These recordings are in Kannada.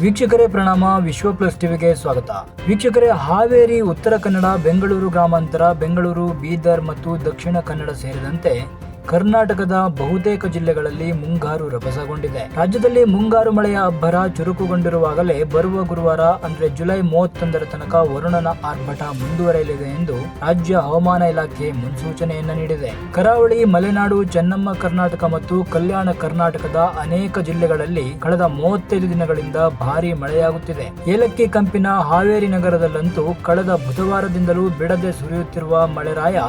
ವೀಕ್ಷಕರೇ ಪ್ರಣಾಮ, ವಿಶ್ವ ಪ್ಲಸ್ ಟಿವಿಗೆ ಸ್ವಾಗತ. ವೀಕ್ಷಕರೇ, ಹಾವೇರಿ, ಉತ್ತರ ಕನ್ನಡ, ಬೆಂಗಳೂರು ಗ್ರಾಮಾಂತರ, ಬೆಂಗಳೂರು, ಬೀದರ್ ಮತ್ತು ದಕ್ಷಿಣ ಕನ್ನಡ ಸೇರಿದಂತೆ ಕರ್ನಾಟಕದ ಬಹುತೇಕ ಜಿಲ್ಲೆಗಳಲ್ಲಿ ಮುಂಗಾರು ರಭಸಗೊಂಡಿದೆ. ರಾಜ್ಯದಲ್ಲಿ ಮುಂಗಾರು ಮಳೆಯ ಅಬ್ಬರ ಚುರುಕುಗೊಂಡಿರುವಾಗಲೇ ಬರುವ ಗುರುವಾರ, ಅಂದ್ರೆ ಜುಲೈ ಮೂವತ್ತೊಂದರ ತನಕ ವರುಣನ ಆರ್ಭಟ ಮುಂದುವರೆಯಲಿದೆ ಎಂದು ರಾಜ್ಯ ಹವಾಮಾನ ಇಲಾಖೆ ಮುನ್ಸೂಚನೆಯನ್ನ ನೀಡಿದೆ. ಕರಾವಳಿ, ಮಲೆನಾಡು, ಚೆನ್ನಮ್ಮ, ಕರ್ನಾಟಕ ಮತ್ತು ಕಲ್ಯಾಣ ಕರ್ನಾಟಕದ ಅನೇಕ ಜಿಲ್ಲೆಗಳಲ್ಲಿ ಕಳೆದ ಮೂವತ್ತೈದು ದಿನಗಳಿಂದ ಭಾರೀ ಮಳೆಯಾಗುತ್ತಿದೆ. ಏಲಕ್ಕಿ ಕಂಪಿನ ಹಾವೇರಿ ನಗರದಲ್ಲಂತೂ ಕಳೆದ ಬುಧವಾರದಿಂದಲೂ ಬಿಡದೆ ಸುರಿಯುತ್ತಿರುವ ಮಳೆರಾಯ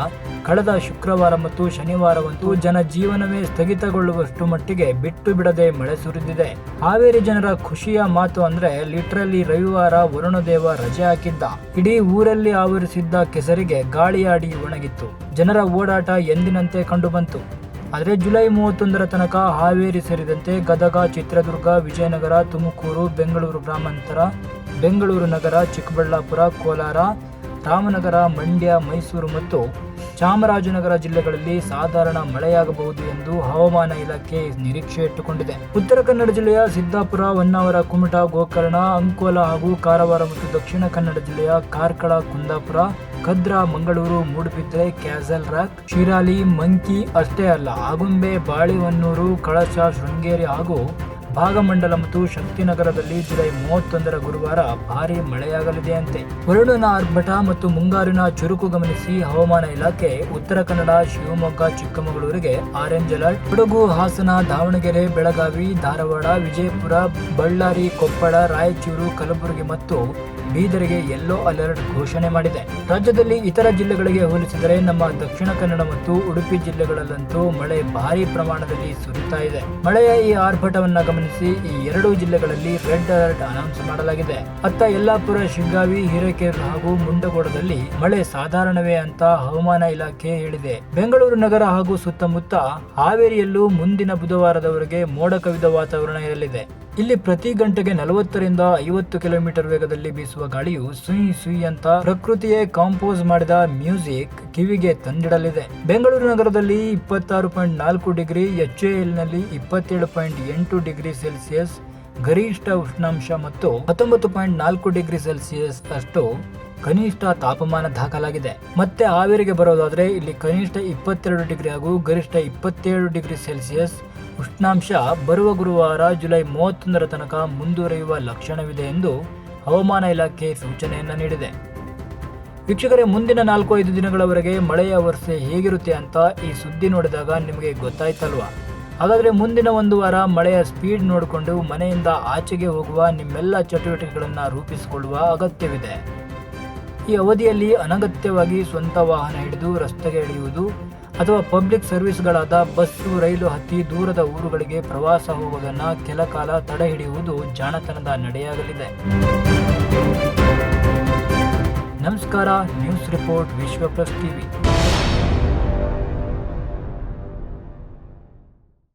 ಕಳೆದ ಶುಕ್ರವಾರ ಮತ್ತು ಶನಿವಾರವಂತೂ ಜನಜೀವನವೇ ಸ್ಥಗಿತಗೊಳ್ಳುವಷ್ಟು ಮಟ್ಟಿಗೆ ಬಿಟ್ಟು ಬಿಡದೆ ಮಳೆ ಸುರಿದಿದೆ. ಹಾವೇರಿ ಜನರ ಖುಷಿಯ ಮಾತು ಅಂದ್ರೆ ಲಿಟ್ರಲ್ಲಿ ರವಿವಾರ ವರುಣದೇವ ರಜೆ ಹಾಕಿದ್ದ. ಇಡೀ ಊರಲ್ಲಿ ಆವರಿಸಿದ್ದ ಕೆಸರಿಗೆ ಗಾಳಿಯಾಡಿ ಒಣಗಿತ್ತು. ಜನರ ಓಡಾಟ ಎಂದಿನಂತೆ ಕಂಡುಬಂತು. ಆದರೆ ಜುಲೈ ಮೂವತ್ತೊಂದರ ತನಕ ಹಾವೇರಿ ಸೇರಿದಂತೆ ಗದಗ, ಚಿತ್ರದುರ್ಗ, ವಿಜಯನಗರ, ತುಮಕೂರು, ಬೆಂಗಳೂರು ಗ್ರಾಮಾಂತರ, ಬೆಂಗಳೂರು ನಗರ, ಚಿಕ್ಕಬಳ್ಳಾಪುರ, ಕೋಲಾರ, ರಾಮನಗರ, ಮಂಡ್ಯ, ಮೈಸೂರು ಮತ್ತು ಚಾಮರಾಜನಗರ ಜಿಲ್ಲೆಗಳಲ್ಲಿ ಸಾಧಾರಣ ಮಳೆಯಾಗಬಹುದು ಎಂದು ಹವಾಮಾನ ಇಲಾಖೆ ನಿರೀಕ್ಷೆ ಇಟ್ಟುಕೊಂಡಿದೆ. ಉತ್ತರ ಕನ್ನಡ ಜಿಲ್ಲೆಯ ಸಿದ್ದಾಪುರ, ಹೊನ್ನಾವರ, ಕುಮಟಾ, ಗೋಕರ್ಣ, ಅಂಕೋಲ ಹಾಗೂ ಕಾರವಾರ ಮತ್ತು ದಕ್ಷಿಣ ಕನ್ನಡ ಜಿಲ್ಲೆಯ ಕಾರ್ಕಳ, ಕುಂದಾಪುರ ಕದ್ರಾ ಮಂಗಳೂರು ಮೂಡುಬಿದ್ರೆ ಕ್ಯಾಸಲ್ ರಾಕ್, ಶಿರಾಲಿ, ಮಂಕಿ ಅಷ್ಟೇ ಅಲ್ಲ, ಆಗುಂಬೆ, ಬಾಳೆಹೊನ್ನೂರು, ಕಳಸ, ಶೃಂಗೇರಿ ಹಾಗೂ ಭಾಗಮಂಡಲ ಮತ್ತು ಶಕ್ತಿನಗರದಲ್ಲಿ ಜುಲೈ ಮೂವತ್ತೊಂದರ ಗುರುವಾರ ಭಾರಿ ಮಳೆಯಾಗಲಿದೆಯಂತೆ ವರುಣನ ಆರ್ಭಟ ಮತ್ತು ಮುಂಗಾರಿನ ಚುರುಕು ಗಮನಿಸಿ ಹವಾಮಾನ ಇಲಾಖೆ ಉತ್ತರ ಕನ್ನಡ, ಶಿವಮೊಗ್ಗ, ಚಿಕ್ಕಮಗಳೂರಿಗೆ ಆರೆಂಜ್ ಅಲರ್ಟ್. ಕೊಡಗು, ಹಾಸನ, ದಾವಣಗೆರೆ, ಬೆಳಗಾವಿ, ಧಾರವಾಡ, ವಿಜಯಪುರ, ಬಳ್ಳಾರಿ, ಕೊಪ್ಪಳ, ರಾಯಚೂರು, ಕಲಬುರಗಿ ಮತ್ತು ಬೀದರಿಗೆ ಯೆಲ್ಲೋ ಅಲರ್ಟ್ ಘೋಷಣೆ ಮಾಡಿದೆ. ರಾಜ್ಯದಲ್ಲಿ ಇತರ ಜಿಲ್ಲೆಗಳಿಗೆ ಹೋಲಿಸಿದರೆ ನಮ್ಮ ದಕ್ಷಿಣ ಕನ್ನಡ ಮತ್ತು ಉಡುಪಿ ಜಿಲ್ಲೆಗಳಲ್ಲಂತೂ ಮಳೆ ಭಾರಿ ಪ್ರಮಾಣದಲ್ಲಿ ಸುರಿತಾ ಇದೆ. ಮಳೆಯ ಈ ಆರ್ಭಟವನ್ನು ಗಮನಿಸಿ ಈ ಎರಡೂ ಜಿಲ್ಲೆಗಳಲ್ಲಿ ರೆಡ್ ಅಲರ್ಟ್ ಅನೌನ್ಸ್ ಮಾಡಲಾಗಿದೆ. ಅತ್ತ ಯಲ್ಲಾಪುರ, ಶಿಗ್ಗಾವಿ ಹಿರೇಕೆರೂರು ಹಾಗೂ ಮುಂಡಗೋಡದಲ್ಲಿ ಮಳೆ ಸಾಧಾರಣವೇ ಅಂತ ಹವಾಮಾನ ಇಲಾಖೆ ಹೇಳಿದೆ. ಬೆಂಗಳೂರು ನಗರ ಹಾಗೂ ಸುತ್ತಮುತ್ತ ಹಾವೇರಿಯಲ್ಲೂ ಮುಂದಿನ ಬುಧವಾರದವರೆಗೆ ಮೋಡ ಕವಿದ ವಾತಾವರಣ ಇರಲಿದೆ. ಇಲ್ಲಿ ಪ್ರತಿ ಗಂಟೆಗೆ ನಲವತ್ತರಿಂದ ಐವತ್ತು ಕಿಲೋಮೀಟರ್ ವೇಗದಲ್ಲಿ ಬೀಸುವ ಗಾಳಿಯು ಸುಯಿ ಸುಯಿ ಅಂತ ಪ್ರಕೃತಿಯೇ ಕಾಂಪೋಸ್ ಮಾಡಿದ ಮ್ಯೂಸಿಕ್ ಕಿವಿಗೆ ತಂದಿಡಲಿದೆ. ಬೆಂಗಳೂರು ನಗರದಲ್ಲಿ ಇಪ್ಪತ್ತಾರು ಪಾಯಿಂಟ್ ನಾಲ್ಕು ಡಿಗ್ರಿ, ಎಚ್ನಲ್ಲಿ ಇಪ್ಪತ್ತೇಳು ಪಾಯಿಂಟ್ ಎಂಟು ಡಿಗ್ರಿ ಸೆಲ್ಸಿಯಸ್ ಗರಿಷ್ಠ ಉಷ್ಣಾಂಶ ಮತ್ತು ಹತ್ತೊಂಬತ್ತು ಪಾಯಿಂಟ್ ನಾಲ್ಕು ಡಿಗ್ರಿ ಸೆಲ್ಸಿಯಸ್ ಅಷ್ಟು ಕನಿಷ್ಠ ತಾಪಮಾನ ದಾಖಲಾಗಿದೆ. ಮತ್ತೆ ಹಾವೇರಿಗೆ ಬರೋದಾದ್ರೆ ಇಲ್ಲಿ ಕನಿಷ್ಠ ಇಪ್ಪತ್ತೆರಡು ಡಿಗ್ರಿ ಹಾಗೂ ಗರಿಷ್ಠ ಇಪ್ಪತ್ತೇಳು ಡಿಗ್ರಿ ಸೆಲ್ಸಿಯಸ್ ಉಷ್ಣಾಂಶ ಬರುವ ಗುರುವಾರ ಜುಲೈ ಮೂವತ್ತೊಂದರ ತನಕ ಮುಂದುವರಿಯುವ ಲಕ್ಷಣವಿದೆ ಎಂದು ಹವಾಮಾನ ಇಲಾಖೆ ಸೂಚನೆಯನ್ನು ನೀಡಿದೆ. ವೀಕ್ಷಕರೇ, ಮುಂದಿನ ನಾಲ್ಕು ಐದು ದಿನಗಳವರೆಗೆ ಮಳೆಯ ವರ್ಷೆ ಹೇಗಿರುತ್ತೆ ಅಂತ ಈ ಸುದ್ದಿ ನೋಡಿದಾಗ ನಿಮಗೆ ಗೊತ್ತಾಯ್ತಲ್ವಾ? ಹಾಗಾದರೆ ಮುಂದಿನ ಒಂದು ವಾರ ಮಳೆಯ ಸ್ಪೀಡ್ ನೋಡಿಕೊಂಡು ಮನೆಯಿಂದ ಆಚೆಗೆ ಹೋಗುವ ನಿಮ್ಮೆಲ್ಲ ಚಟುವಟಿಕೆಗಳನ್ನು ರೂಪಿಸಿಕೊಳ್ಳುವ ಅಗತ್ಯವಿದೆ. ಈ ಅವಧಿಯಲ್ಲಿ ಅನಗತ್ಯವಾಗಿ ಸ್ವಂತ ವಾಹನ ಹಿಡಿದು ರಸ್ತೆಗೆ ಇಳಿಯುವುದು ಅಥವಾ ಪಬ್ಲಿಕ್ ಸರ್ವಿಸ್ಗಳಾದ ಬಸ್ಸು, ರೈಲು ಹತ್ತಿ ದೂರದ ಊರುಗಳಿಗೆ ಪ್ರವಾಸ ಹೋಗುವುದನ್ನು ಕೆಲ ಕಾಲ ತಡೆ ಹಿಡಿಯುವುದು ಜಾಣತನದ ನಡೆಯಾಗಲಿದೆ. ನಮಸ್ಕಾರ, news report Vishwa plus TV.